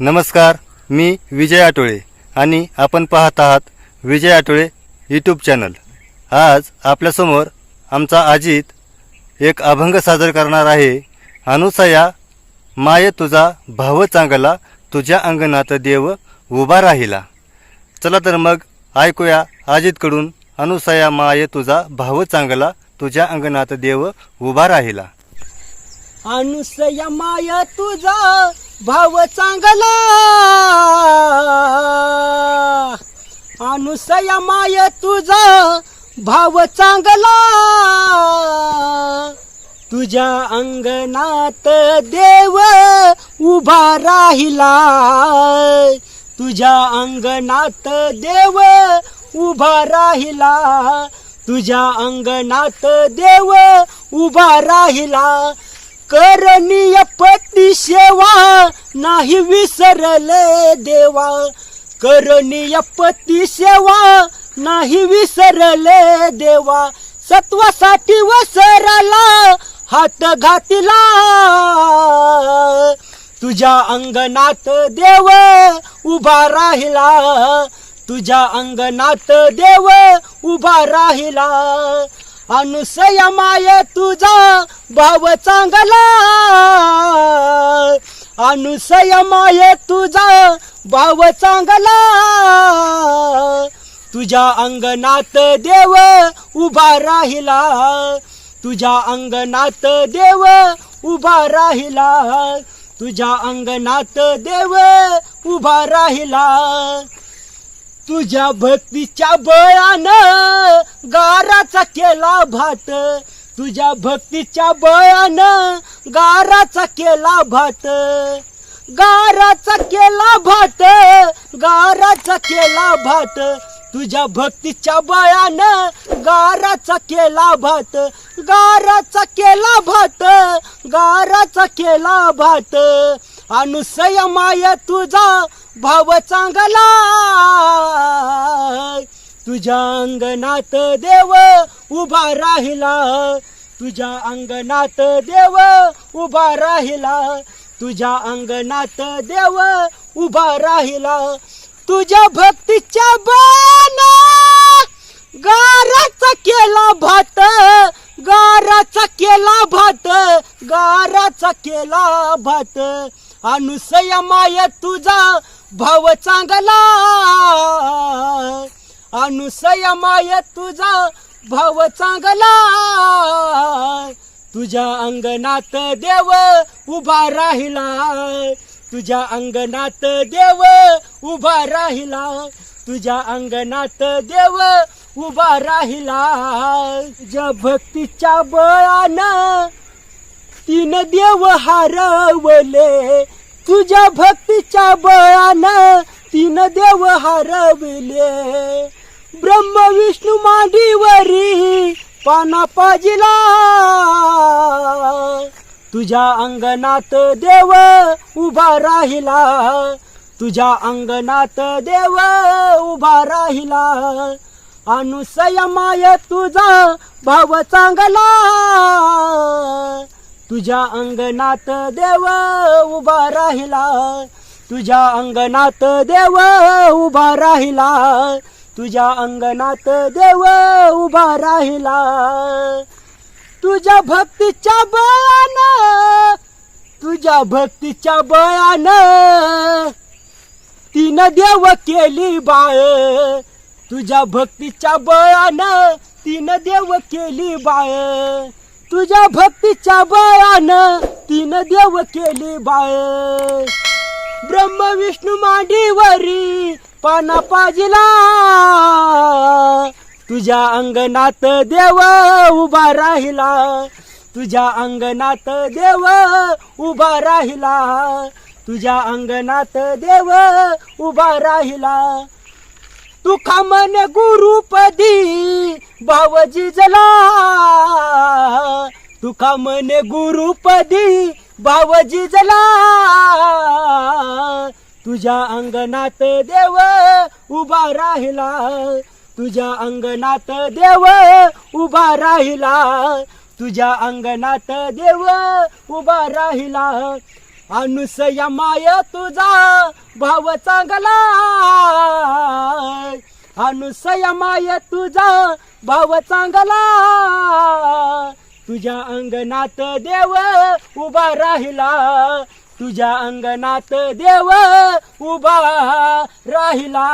नमस्कार मी विजय आटोळे आणि आपण पाहत आहात विजय आटोळे यूट्यूब चॅनल आज आपल्यासमोर आमचा अजित एक अभंग सादर करणार आहे. अनुसया माय तुझा भाव चांगला तुझ्या अंगणात देव उभा राहिला. चला तर मग ऐकूया अजितकडून अनुसया माय तुझा भाव चांगला तुझ्या अंगणात देव उभा राहिला. अनुसया माय तुझा भाव चांगला. अनुसया माय तुझा भाव चांगला. तुझ्या अंगणात देव उभा राहिला. तुझ्या अंगणात देव उभा राहिला. तुझ्या अंगणात देव उभा राहिला. करणीय पती सेवा नाही विसरले देवा. करणीय पती सेवा नाही विसरले देवा. सत्वासाठी वसरला हात घातला. तुझ्या अंगणात देव उभा राहिला. तुझ्या अंगणात देव उभा राहिला. अनुसया माय तुझा भाव चांगला. अनुसया माय तुझा भाव चांगला. तुझ्या अंगणात देव उभा राहिला. तुझ्या अंगणात देव उभा राहिला. तुझ्या अंगणात देव उभा राहिला. तुझ्या भक्तीच्या बळानं गाराचा केला भात तुझ्या भक्तीच्या बळानं गाराचा केला भात गाराचा केला भात गाराचा केला भात तुझ्या भक्तीच्या बळानं गाराचा केला भात गाराचा केला भात गाराचा केला भात अनुसय माय तुझा भाव चांगला. तुझ्या अंगणात देव उभा राहिला. तुझ्या अंगणात देव उभा राहिला. तुझ्या अंगणात देव उभा राहिला. तुझ्या भक्तीच्या बाना गाराचा केला भात गाराचा केला भात गाराचा केला भात. अनुसया माय तुझा भाव चांगला. अनुसया माय तुझा भाव चांगला. तुझ्या अंगणात देव उभा राहिला. तुझ्या अंगणात देव उभा राहिला. तुझ्या अंगणात देव उभा राहिला. ज्या भक्तीच्या बळानं तीन देव हारवले. तुझ्या भक्तीच्या बळानं तीन देव हरवले. ब्रह्म विष्णू मांडीवरी पाना पाजिला. तुझ्या अंगणात देव उभा राहिला. तुझ्या अंगणात देव उभा राहिला. अनुसया माय तुझा भाव चांगला. तुझ्या अंगणात देव उभा राहिला. तुझ्या अंगणात देव उभा राहिला. तुझ्या अंगणात देव उभा राहिला. तुझ्या भक्तीच्या बळानं तुझ्या भक्तीच्या बळानं तिनं देव केली बाळ. तुझ्या भक्तीच्या बळानं तिनं देव केली बाळ. तुझ्या भक्तीच्या बळानं तिनं देव केली बाळ. ब्रह्म विष्णू मांडीवरी पाना पाजिला. तुझ्या अंगणात देव उभा राहिला. तुझ्या अंगणात देव उभा राहिला. तुझ्या अंगणात देव उभा राहिला. तुका म्हणे गुरुपदी भावजी जला. तुका म्हणे गुरुपदी भावजी जला. तुझ्या अंगणात देव उभा राहिला. तुझ्या अंगणात देव उभा राहिला. तुझ्या अंगणात देव उभा राहिला. अनुसया माय तुझा भाव चांगला. अनुसया माय तुझा भाव चांगला. तुझ्या अंगणात देव उभा राहिला. तुझ्या अंगणात देव उभा राहिला.